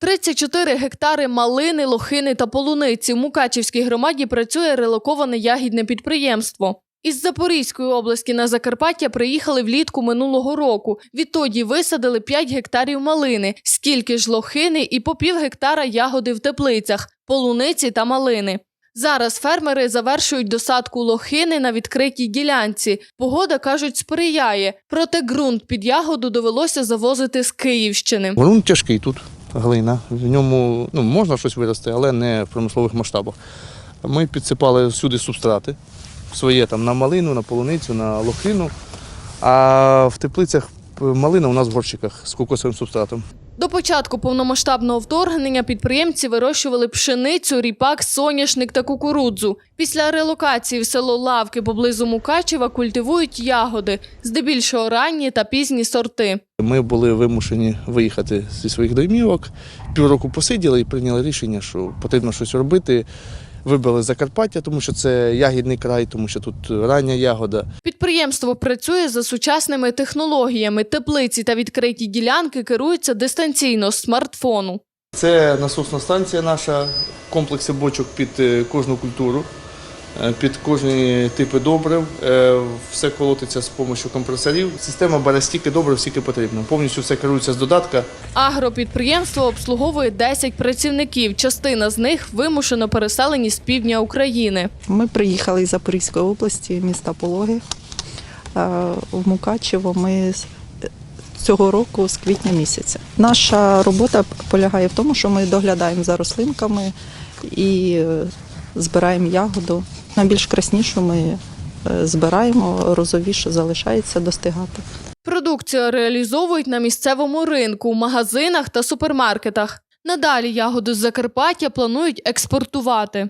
34 гектари малини, лохини та полуниці. В Мукачівській громаді працює релоковане ягідне підприємство. Із Запорізької області на Закарпаття приїхали влітку минулого року. Відтоді висадили 5 гектарів малини, скільки ж лохини і по пів гектара ягоди в теплицях, полуниці та малини. Зараз фермери завершують досадку лохини на відкритій ділянці. Погода, кажуть, сприяє, проте ґрунт під ягоду довелося завозити з Київщини. Ґрунт тяжкий тут, глина. В ньому ну, можна щось вирости, але не в промислових масштабах. Ми підсипали всюди субстрати своє там на малину, на полуницю, на лохину. А в теплицях малина у нас в горщиках з кокосовим субстратом. До початку повномасштабного вторгнення підприємці вирощували пшеницю, ріпак, соняшник та кукурудзу. Після релокації в село Лавки поблизу Мукачева культивують ягоди, здебільшого ранні та пізні сорти. Ми були вимушені виїхати зі своїх домівок. Півроку посиділи і прийняли рішення, що потрібно щось робити. Вибрали Закарпаття, тому що це ягідний край, тому що тут рання ягода. Підприємство працює за сучасними технологіями. Теплиці та відкриті ділянки керуються дистанційно з смартфону. Це насосна станція наша, комплекси бочок під е, кожну культуру, під кожні типи добрив. Е, Все колотиться з допомогою компресорів. Система бере стільки добрив, скільки потрібно. Повністю все керується з додатка. Агропідприємство обслуговує 10 працівників. Частина з них вимушено переселені з півдня України. Ми приїхали із Запорізької області, міста Пологи. Е, В Мукачево ми з цього року з квітня місяця. Наша робота полягає в тому, що ми доглядаємо за рослинками і е, збираємо ягоду. Найбільш краснішу ми е, збираємо, розовіше залишається достигати. Продукцію реалізовують на місцевому ринку, магазинах та супермаркетах. Надалі ягоду з Закарпаття планують експортувати.